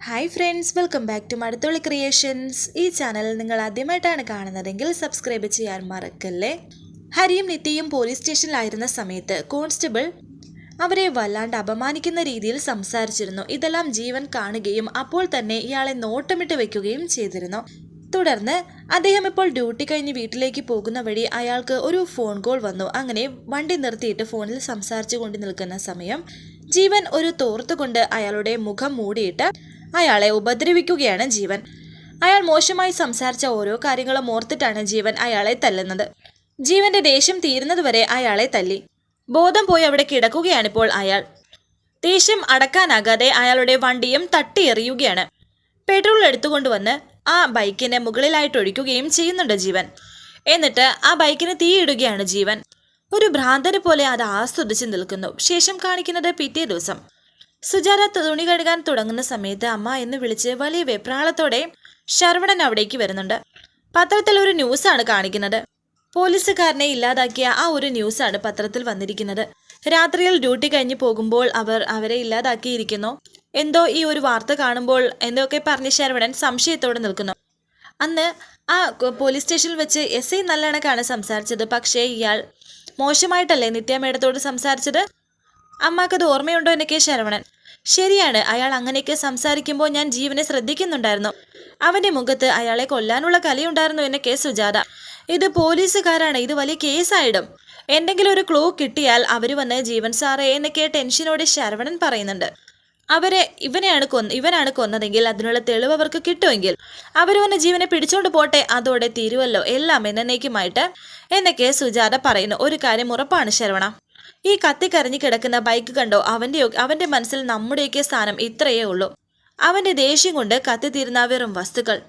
Hi friends welcome back to Maduthulli creations ഈ channel നിങ്ങൾ ആദ്യമായിട്ടാണ് കാണുന്നതെങ്കിൽ സബ്സ്ക്രൈബ് ചെയ്യാൻ മറക്കല്ലേ? ഹരിയും നിത്യയും പോലീസ് സ്റ്റേഷനിലായിരുന്ന സമയത്ത് കോൺസ്റ്റബിൾ അവരെ വല്ലാണ്ട് അപമാനിക്കുന്ന രീതിയിൽ സംസാരിച്ചിരുന്നു. ഇതെല്ലാം ജീവൻ കാണുകയും അപ്പോൾ തന്നെ ഇയാളെ നോട്ടമിട്ട് വെക്കുകയും ചെയ്തിരുന്നു. തുടർന്ന് അദ്ദേഹം ഇപ്പോൾ ഡ്യൂട്ടി കഴിഞ്ഞ് വീട്ടിലേക്ക് പോകുന്ന വഴി അയാൾക്ക് ഒരു ഫോൺ കോൾ വന്നു. അങ്ങനെ വണ്ടി നിർത്തിയിട്ട് ഫോണിൽ സംസാരിച്ചു കൊണ്ട് നിൽക്കുന്ന സമയം ജീവൻ ഒരു തോർത്തുകൊണ്ട് അയാളുടെ മുഖം മൂടിയിട്ട് അയാളെ ഉപദ്രവിക്കുകയാണ് ജീവൻ. അയാൾ മോശമായി സംസാരിച്ച ഓരോ കാര്യങ്ങളും ഓർത്തിട്ടാണ് ജീവൻ അയാളെ തല്ലുന്നത്. ജീവന്റെ ദേഷ്യം തീരുന്നതുവരെ അയാളെ തല്ലി. ബോധം പോയി അവിടെ കിടക്കുകയാണിപ്പോൾ അയാൾ. ദേഷ്യം അടക്കാനാകാതെ അയാളുടെ വണ്ടിയും തട്ടിയെറിയുകയാണ്. പെട്രോൾ എടുത്തുകൊണ്ടുവന്ന് ആ ബൈക്കിന് മുകളിലായിട്ട് ഒഴിക്കുകയും ചെയ്യുന്നുണ്ട് ജീവൻ. എന്നിട്ട് ആ ബൈക്കിന് തീയിടുകയാണ് ജീവൻ. ഒരു ഭ്രാന്തനെ പോലെ അത് ആസ്വദിച്ച് നിൽക്കുന്നു. ശേഷം കാണിക്കുന്നത് പിറ്റേ ദിവസം. സുജാത തുണി കഴുകാൻ തുടങ്ങുന്ന സമയത്ത് അമ്മ എന്ന് വിളിച്ച് വലിയ വെപ്രാളത്തോടെ ശരവണൻ അവിടേക്ക് വരുന്നുണ്ട്. പത്രത്തിൽ ഒരു ന്യൂസാണ് കാണിക്കുന്നത്. പോലീസുകാരനെ ഇല്ലാതാക്കിയ ആ ഒരു ന്യൂസാണ് പത്രത്തിൽ വന്നിരിക്കുന്നത്. രാത്രിയിൽ ഡ്യൂട്ടി കഴിഞ്ഞ് പോകുമ്പോൾ അവർ അവരെ ഇല്ലാതാക്കിയിരിക്കുന്നു. എന്തോ ഈ ഒരു വാർത്ത കാണുമ്പോൾ എന്തൊക്കെ പറഞ്ഞ് ശരവണൻ സംശയത്തോടെ നിൽക്കുന്നു. അന്ന് ആ പോലീസ് സ്റ്റേഷനിൽ വെച്ച് എസ് ഐ നല്ലണക്കാണ് സംസാരിച്ചത്. പക്ഷേ ഇയാൾ മോശമായിട്ടല്ലേ നിത്യമേടത്തോട് സംസാരിച്ചത്? അമ്മാക്കത് ഓർമ്മയുണ്ടോ എന്നൊക്കെ ശരവണൻ ശരിയാണ്. അയാൾ അങ്ങനെയൊക്കെ സംസാരിക്കുമ്പോൾ ഞാൻ ജീവനെ ശ്രദ്ധിക്കുന്നുണ്ടായിരുന്നു. അവന്റെ മുഖത്ത് അയാളെ കൊല്ലാനുള്ള കലയുണ്ടായിരുന്നു എന്ന കേസ് സുജാത. ഇത് പോലീസുകാരാണ്. ഇത് വലിയ കേസായിടും. എന്തെങ്കിലും ഒരു ക്ലൂ കിട്ടിയാൽ അവർ വന്ന് ജീവൻ സാറേ എന്നൊക്കെ ടെൻഷനോടെ ശരവണൻ പറയുന്നുണ്ട്. അവരെ ഇവനെയാണ് കൊന്ന് ഇവനാണ് കൊന്നതെങ്കിൽ അതിനുള്ള തെളിവ് അവർക്ക് കിട്ടുമെങ്കിൽ. അവർ വന്ന് ജീവനെ പിടിച്ചോണ്ട് പോട്ടെ. അതോടെ തീരുവല്ലോ. എല്ലാം എന്നേക്കുമായിട്ട് എന്നൊക്കെ സുജാത പറയുന്നു. ഒരു കാര്യം ഉറപ്പാണ് ശരവണ. ഈ കത്തിക്കരഞ്ഞു കിടക്കുന്ന ബൈക്ക് കണ്ടോ? അവന്റെ അവന്റെ മനസ്സിൽ നമ്മുടെയൊക്കെ സ്ഥാനം ഇത്രയേ ഉള്ളൂ. അവന്റെ ദേഷ്യം കൊണ്ട് കത്തിത്തീരുന്ന വെറും വസ്തുക്കൾ.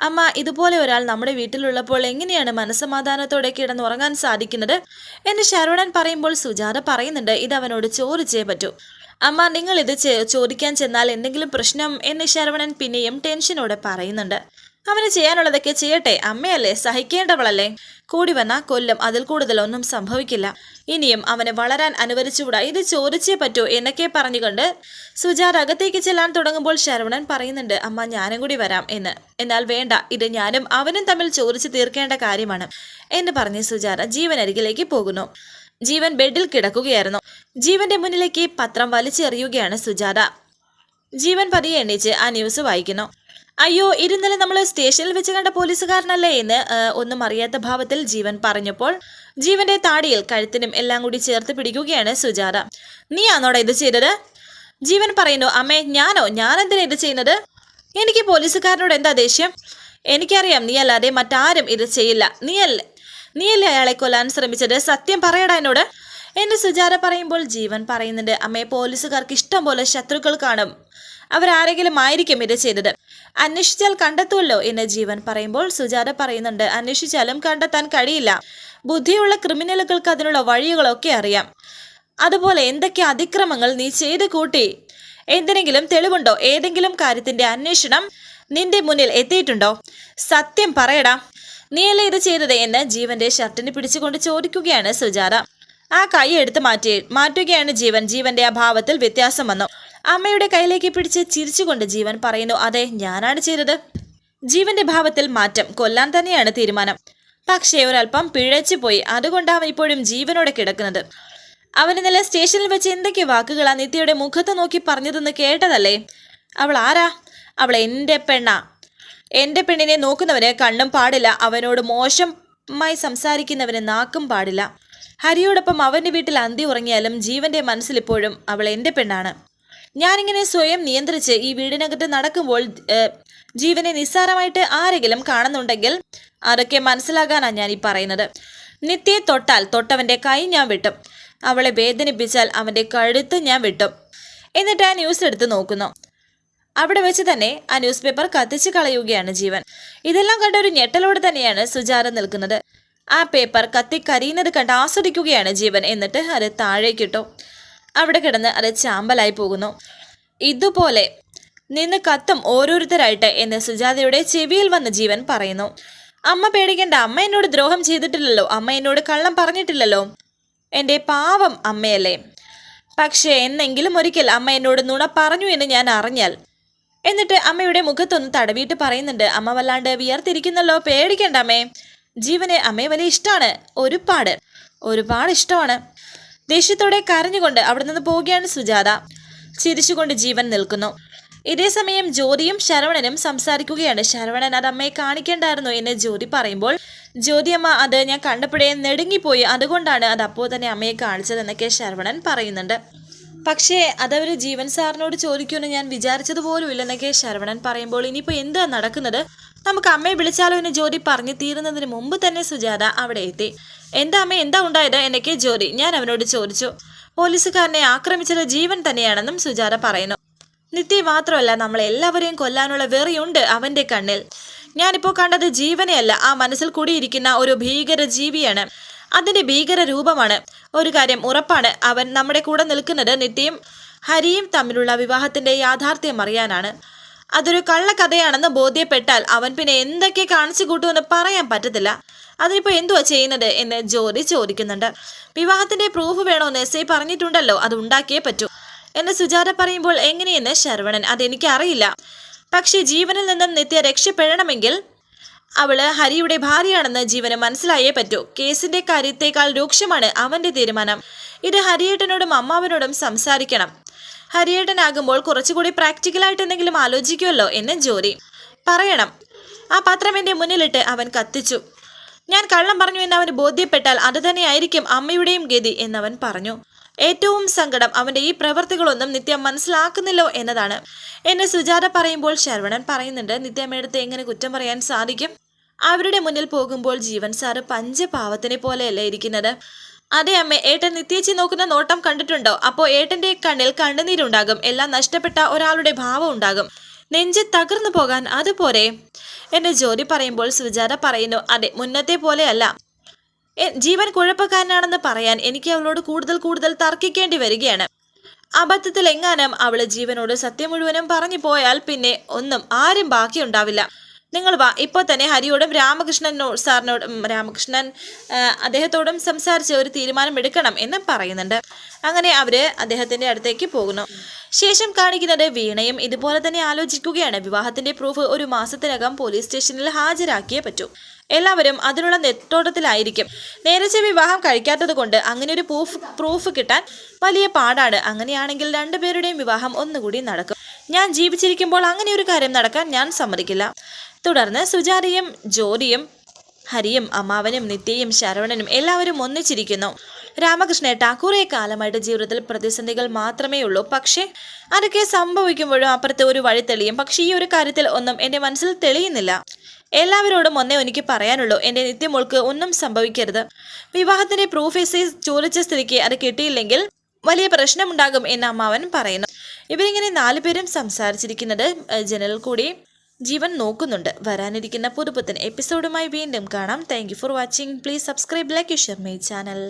അമ്മ ഇതുപോലെ ഒരാൾ നമ്മുടെ വീട്ടിലുള്ളപ്പോൾ എങ്ങനെയാണ് മനസ്സമാധാനത്തോടെ കിടന്നുറങ്ങാൻ സാധിക്കുന്നത് എന്ന് ശരവണൻ പറയുമ്പോൾ സുജാത പറയുന്നുണ്ട്. ഇത് അവനോട് ചോദിച്ചേ പറ്റൂ. അമ്മ നിങ്ങൾ ഇത് ചോദിക്കാൻ ചെന്നാൽ എന്തെങ്കിലും പ്രശ്നം? എന്ന് ശരവണൻ പിന്നെയും ടെൻഷനോടെ പറയുന്നുണ്ട്. അവന് ചെയ്യാനുള്ളതൊക്കെ ചെയ്യട്ടെ. അമ്മയല്ലേ? സഹിക്കേണ്ടവളല്ലേ? കൂടി വന്ന കൊല്ലം. അതിൽ കൂടുതലൊന്നും സംഭവിക്കില്ല. ഇനിയും അവനെ വളരാൻ അനുവദിച്ചുകൂടാ? ഇത് ചോദിച്ചേ പറ്റൂ എന്നൊക്കെ പറഞ്ഞുകൊണ്ട് സുജാർ അകത്തേക്ക് ചെല്ലാൻ തുടങ്ങുമ്പോൾ ശരവണൻ പറയുന്നുണ്ട് അമ്മ ഞാനും കൂടി വരാം എന്ന്. എന്നാൽ വേണ്ട ഇത് ഞാനും അവനും തമ്മിൽ ചോദിച്ചു തീർക്കേണ്ട കാര്യമാണ് എന്ന് പറഞ്ഞ് സുജാത ജീവൻ അരികിലേക്ക് പോകുന്നു. ജീവൻ ബെഡിൽ കിടക്കുകയായിരുന്നു. ജീവന്റെ മുന്നിലേക്ക് പത്രം വലിച്ചെറിയുകയാണ് സുജാത. ജീവൻ പതിയെ എണീച്ച് ആ ന്യൂസ് വായിക്കുന്നു. അയ്യോ ഇരുന്നലെ നമ്മൾ സ്റ്റേഷനിൽ വെച്ച് കണ്ട പോലീസുകാരനല്ലേ എന്ന് ഒന്നും അറിയാത്ത ഭാവത്തിൽ ജീവൻ പറഞ്ഞപ്പോൾ ജീവന്റെ താടിയിൽ കഴുത്തിനും എല്ലാം കൂടി ചേർത്ത് പിടിക്കുകയാണ് സുജാത. നീ നീയാണോടാ ഇത് ചെയ്തത്? ജീവൻ പറയുന്നു അമ്മേ ഞാനോ? ഞാനെന്തിനാ ഇത് ചെയ്യുന്നത്? എനിക്ക് പോലീസുകാരനോട് എന്താ ദേഷ്യം? എനിക്കറിയാം നീ അല്ലാതെ മറ്റാരും ഇത് ചെയ്യില്ല. നീയല്ലേ നീയല്ലേ അയാളെ കൊല്ലാൻ ശ്രമിച്ചത്? സത്യം പറയടാ എന്നോട്. എന്റെ സുജാത പറയുമ്പോൾ ജീവൻ പറയുന്നുണ്ട് അമ്മയെ പോലീസുകാർക്ക് ഇഷ്ടം പോലെ ശത്രുക്കൾ കാണും. അവരാരെങ്കിലും ആയിരിക്കും ഇത് ചെയ്തത്. അന്വേഷിച്ചാൽ കണ്ടെത്തുമല്ലോ എന്ന് ജീവൻ പറയുമ്പോൾ സുജാത പറയുന്നുണ്ട് അന്വേഷിച്ചാലും കണ്ടെത്താൻ കഴിയില്ല. ബുദ്ധിയുള്ള ക്രിമിനലുകൾക്ക് അതിനുള്ള വഴികളൊക്കെ അറിയാം. അതുപോലെ എന്തൊക്കെ അതിക്രമങ്ങൾ നീ ചെയ്ത് കൂട്ടി? എന്തിനെങ്കിലും തെളിവുണ്ടോ? ഏതെങ്കിലും കാര്യത്തിന്റെ അന്വേഷണം നിന്റെ മുന്നിൽ എത്തിയിട്ടുണ്ടോ? സത്യം പറയടാ നീയല്ലേ ഇത് ചെയ്തത്? എന്ന് ജീവന്റെ ഷർട്ടിന് പിടിച്ചുകൊണ്ട് ചോദിക്കുകയാണ് സുജാത. ആ കൈ എടുത്ത് മാറ്റി മാറ്റുകയാണ് ജീവൻ. ജീവന്റെ ആ ഭാവത്തിൽ വ്യത്യാസം വന്നു. അമ്മയുടെ കയ്യിലേക്ക് പിടിച്ച് ചിരിച്ചുകൊണ്ട് ജീവൻ പറയുന്നു അതെ ഞാനാണ് ചെയ്തത്. ജീവന്റെ ഭാവത്തിൽ മാറ്റം കൊല്ലാൻ തന്നെയാണ് തീരുമാനം. പക്ഷേ ഒരല്പം പിഴച്ചു പോയി. അതുകൊണ്ട് അവൻ ഇപ്പോഴും ജീവനോടെ കിടക്കുന്നത്. അവൻ ഇന്നലെ സ്റ്റേഷനിൽ വെച്ച് എന്തൊക്കെ വാക്കുകളാ നിത്യയുടെ മുഖത്ത് നോക്കി പറഞ്ഞതെന്ന് കേട്ടതല്ലേ? അവൾ ആരാ? അവൾ എന്റെ പെണ്ണാ. എന്റെ പെണ്ണിനെ നോക്കുന്നവന് കണ്ണും പാടില്ല. അവനോട് മോശമായി സംസാരിക്കുന്നവന് നാക്കും പാടില്ല. ഹരിയോടൊപ്പം അവന്റെ വീട്ടിൽ അന്തി ഉറങ്ങിയാലും ജീവന്റെ മനസ്സിലിപ്പോഴും അവൾ എന്റെ പെണ്ണാണ്. ഞാനിങ്ങനെ സ്വയം നിയന്ത്രിച്ച് ഈ വീടിനകത്ത് നടക്കുമ്പോൾ ജീവനെ നിസ്സാരമായിട്ട് ആരെങ്കിലും കാണുന്നുണ്ടെങ്കിൽ അതൊക്കെ മനസ്സിലാകാനാണ് ഞാൻ ഈ പറയുന്നത്. നിത്യയെ തൊട്ടാൽ തൊട്ടവന്റെ കൈ ഞാൻ വെട്ടും. അവളെ വേദനിപ്പിച്ചാൽ അവന്റെ കഴുത്ത് ഞാൻ വെട്ടും. എന്നിട്ട് ആ ന്യൂസ് എടുത്ത് നോക്കുന്നു. അവിടെ വെച്ച് തന്നെ ആ ന്യൂസ് പേപ്പർ കത്തിച്ച് കളയുകയാണ് ജീവൻ. ഇതെല്ലാം കണ്ട ഒരു ഞെട്ടലോട് തന്നെയാണ് സുജാത നിൽക്കുന്നത്. ആ പേപ്പർ കത്തി കരിയുന്നത് കണ്ട് ആസ്വദിക്കുകയാണ് ജീവൻ. എന്നിട്ട് അത് താഴേക്കിട്ടു. അവിടെ കിടന്ന് അത് ചാമ്പലായി പോകുന്നു. ഇതുപോലെ നിന്ന് കത്തും ഓരോരുത്തരായിട്ട് എന്ന് സുജാതയുടെ ചെവിയിൽ വന്ന ജീവൻ പറയുന്നു. അമ്മ പേടിക്കേണ്ട അമ്മ എന്നോട് ദ്രോഹം ചെയ്തിട്ടില്ലല്ലോ അമ്മ എന്നോട് കള്ളം പറഞ്ഞിട്ടില്ലല്ലോ. എന്റെ പാവം അമ്മയല്ലേ. പക്ഷേ എന്നെങ്കിലും ഒരിക്കൽ അമ്മ എന്നോട് നുണ പറഞ്ഞു എന്ന് ഞാൻ അറിഞ്ഞാൽ. എന്നിട്ട് അമ്മയുടെ മുഖത്തൊന്ന് തടവിയിട്ട് പറയുന്നുണ്ട് അമ്മ വല്ലാണ്ട് വിയർത്തിരിക്കുന്നല്ലോ പേടിക്കണ്ട അമ്മേ. ജീവന് അമ്മയെ വലിയ ഇഷ്ടമാണ് ഒരുപാട് ഒരുപാട് ഇഷ്ടമാണ്. ദേഷ്യത്തോടെ കരഞ്ഞുകൊണ്ട് അവിടെ നിന്ന് പോവുകയാണ് സുജാത. ചിരിച്ചുകൊണ്ട് ജീവൻ നിൽക്കുന്നു. ഇതേ സമയം ജ്യോതിയും ശരവണനും സംസാരിക്കുകയാണ്. ശരവണൻ അത് അമ്മയെ കാണിക്കേണ്ടായിരുന്നു എന്ന് ജ്യോതി പറയുമ്പോൾ ജ്യോതി അമ്മ അത് ഞാൻ കണ്ടപ്പോഴേ നെടുങ്ങിപ്പോയി. അതുകൊണ്ടാണ് അത് അപ്പോൾ തന്നെ അമ്മയെ കാണിച്ചതെന്നൊക്കെ ശരവണൻ പറയുന്നുണ്ട്. പക്ഷേ അതവർ ജീവൻ സാറിനോട് ചോദിക്കുമെന്ന് ഞാൻ വിചാരിച്ചതുപോലും ഇല്ലെന്നൊക്കെ ശരവണൻ പറയുമ്പോൾ ഇനിയിപ്പോൾ എന്താ നടക്കുന്നത്? നമുക്ക് അമ്മയെ വിളിച്ചാലോ എന്ന് ജോലി പറഞ്ഞു തീരുന്നതിന് മുമ്പ് തന്നെ സുജാത അവിടെ എത്തി. എന്താ അമ്മ എന്താ ഉണ്ടായത്? എന്നൊക്കെ ജോലി ഞാൻ അവനോട് ചോദിച്ചു. പോലീസുകാരനെ ആക്രമിച്ചത് ജീവൻ തന്നെയാണെന്നും സുജാത പറയുന്നു. നിത്യ മാത്രമല്ല നമ്മൾ എല്ലാവരെയും കൊല്ലാനുള്ള വെറിയുണ്ട് അവന്റെ കണ്ണിൽ. ഞാനിപ്പോൾ കണ്ടത് ജീവനെയല്ല ആ മനസ്സിൽ കൂടിയിരിക്കുന്ന ഒരു ഭീകര ജീവിയാണ് അതിന്റെ ഭീകര രൂപമാണ് ഒരു കാര്യം ഉറപ്പാണ് അവൻ നമ്മുടെ കൂടെ നിൽക്കുന്നത് നിത്യയും ഹരിയും തമ്മിലുള്ള വിവാഹത്തിന്റെ യാഥാർത്ഥ്യം അറിയാനാണ്. അതൊരു കള്ളക്കഥയാണെന്ന് ബോധ്യപ്പെട്ടാൽ അവൻ പിന്നെ എന്തൊക്കെ കാണിച്ചു കൂട്ടുമെന്ന് പറയാൻ പറ്റത്തില്ല. അതിനിപ്പോ എന്തുവാ ചെയ്യുന്നത് എന്ന് ജോലി ചോദിക്കുന്നുണ്ട്. വിവാഹത്തിന്റെ പ്രൂഫ് വേണമെന്ന് എസ് ഐ പറഞ്ഞിട്ടുണ്ടല്ലോ അത് ഉണ്ടാക്കിയേ പറ്റൂ എന്ന് സുജാത പറയുമ്പോൾ എങ്ങനെയെന്ന് ശരവണൻ അതെനിക്കറിയില്ല. പക്ഷേ ജീവനിൽ നിന്നും നിത്യ രക്ഷപ്പെടണമെങ്കിൽ അവൾ ഹരിയുടെ ഭാര്യയാണെന്ന് ജീവന് മനസ്സിലായേ പറ്റൂ. കേസിന്റെ കാര്യത്തേക്കാൾ രൂക്ഷമാണ് അവന്റെ തീരുമാനം. ഇത് ഹരിയേട്ടനോടും അമ്മാവനോടും സംസാരിക്കണം. ഹരിയേട്ടനാകുമ്പോൾ കുറച്ചുകൂടി പ്രാക്ടിക്കലായിട്ട് എന്തെങ്കിലും ആലോചിക്കുമല്ലോ എന്ന് ജോലി പറയണം. ആ പത്രം എന്റെ മുന്നിലിട്ട് അവൻ കത്തിച്ചു. ഞാൻ കള്ളം പറഞ്ഞു എന്ന് അവന് ബോധ്യപ്പെട്ടാൽ അത് തന്നെയായിരിക്കും അമ്മയുടെയും ഗതി എന്നവൻ പറഞ്ഞു. ഏറ്റവും സങ്കടം അവന്റെ ഈ പ്രവൃത്തികളൊന്നും നിത്യം മനസ്സിലാക്കുന്നില്ലോ എന്നതാണ്. എന്നെ സുജാത പറയുമ്പോൾ ശരവണൻ പറയുന്നുണ്ട് നിത്യമേടത്തെ എങ്ങനെ കുറ്റം പറയാൻ സാധിക്കും? അവരുടെ മുന്നിൽ പോകുമ്പോൾ ജീവൻ സാറ് പഞ്ചപാവത്തിനെ പോലെയല്ലേ ഇരിക്കുന്നത്. അതെ അമ്മ ഏട്ടൻ നിത്യേച്ചി നോക്കുന്ന നോട്ടം കണ്ടിട്ടുണ്ടോ? അപ്പോ ഏട്ടന്റെ കണ്ണിൽ കണ്ണുനീരുണ്ടാകും. എല്ലാം നഷ്ടപ്പെട്ട ഒരാളുടെ ഭാവം ഉണ്ടാകും. നെഞ്ച് തകർന്നു പോകാൻ അതുപോലെ. എന്റെ ജോലി പറയുമ്പോൾ സുജാത പറയുന്നു അതെ മുന്നത്തെ പോലെയല്ല. ജീവൻ കുഴപ്പക്കാരനാണെന്ന് പറയാൻ എനിക്ക് അവളോട് കൂടുതൽ കൂടുതൽ തർക്കിക്കേണ്ടി വരികയാണ്. അബദ്ധത്തിൽ എങ്ങാനും അവൾ ജീവനോട് സത്യം മുഴുവനും പറഞ്ഞു പോയാൽ പിന്നെ ഒന്നും ആരും ബാക്കിയുണ്ടാവില്ല. നിങ്ങൾ വാ. ഇപ്പോൾ തന്നെ ഹരിയോടും രാമകൃഷ്ണനോ സാറിനോടും രാമകൃഷ്ണൻ അദ്ദേഹത്തോടും സംസാരിച്ച് ഒരു തീരുമാനം എടുക്കണം എന്ന് പറയുന്നുണ്ട്. അങ്ങനെ അവർ അദ്ദേഹത്തിന്റെ അടുത്തേക്ക് പോകുന്നു. ശേഷം കാണിക്കുന്നത് വീണയും ഇതുപോലെ തന്നെ ആലോചിക്കുകയാണ്. വിവാഹത്തിന്റെ പ്രൂഫ് ഒരു മാസത്തിനകം പോലീസ് സ്റ്റേഷനിൽ ഹാജരാക്കിയേ പറ്റൂ. എല്ലാവരും അതിനുള്ള നെട്ടോട്ടത്തിലായിരിക്കും. നേരത്തെ വിവാഹം കഴിക്കാത്തത് കൊണ്ട് അങ്ങനെ ഒരു പ്രൂഫ് പ്രൂഫ് കിട്ടാൻ വലിയ പാടാണ്. അങ്ങനെയാണെങ്കിൽ രണ്ടുപേരുടെയും വിവാഹം ഒന്നുകൂടി നടക്കും. ഞാൻ ജീവിച്ചിരിക്കുമ്പോൾ അങ്ങനെ ഒരു കാര്യം നടക്കാൻ ഞാൻ സമ്മതിക്കില്ല. തുടർന്ന് സുജാതയും ജോലിയും ഹരിയും അമ്മാവനും നിത്യയും ശരവണനും എല്ലാവരും ഒന്നിച്ചിരിക്കുന്നു. രാമകൃഷ്ണേട്ട കുറേ കാലമായിട്ട് ജീവിതത്തിൽ പ്രതിസന്ധികൾ മാത്രമേ ഉള്ളൂ. പക്ഷേ അതൊക്കെ സംഭവിക്കുമ്പോഴും അപ്പുറത്ത് ഒരു വഴി തെളിയും. പക്ഷേ ഈ ഒരു കാര്യത്തിൽ ഒന്നും എന്റെ മനസ്സിൽ തെളിയുന്നില്ല. എല്ലാവരോടും ഒന്നേ എനിക്ക് പറയാനുള്ളൂ. എന്റെ നിത്യമോൾക്ക് ഒന്നും സംഭവിക്കരുത്. വിവാഹത്തിന്റെ പ്രൂഫ് എസ് ചോദിച്ച സ്ഥിതിക്ക് അത് കിട്ടിയില്ലെങ്കിൽ വലിയ പ്രശ്നമുണ്ടാകും എന്ന് അമ്മാവൻ പറയുന്നു. ഇവരിങ്ങനെ നാലുപേരും സംസാരിച്ചിരിക്കുന്നത് ഏഹ്, ജനലിൽ കൂടി ജീവൻ നോക്കുന്നുണ്ട്. വരാനിരിക്കുന്ന പുതുപുത്തൻ എപ്പിസോഡുമായി വീണ്ടും കാണാം. Thank for watching please subscribe like share my channel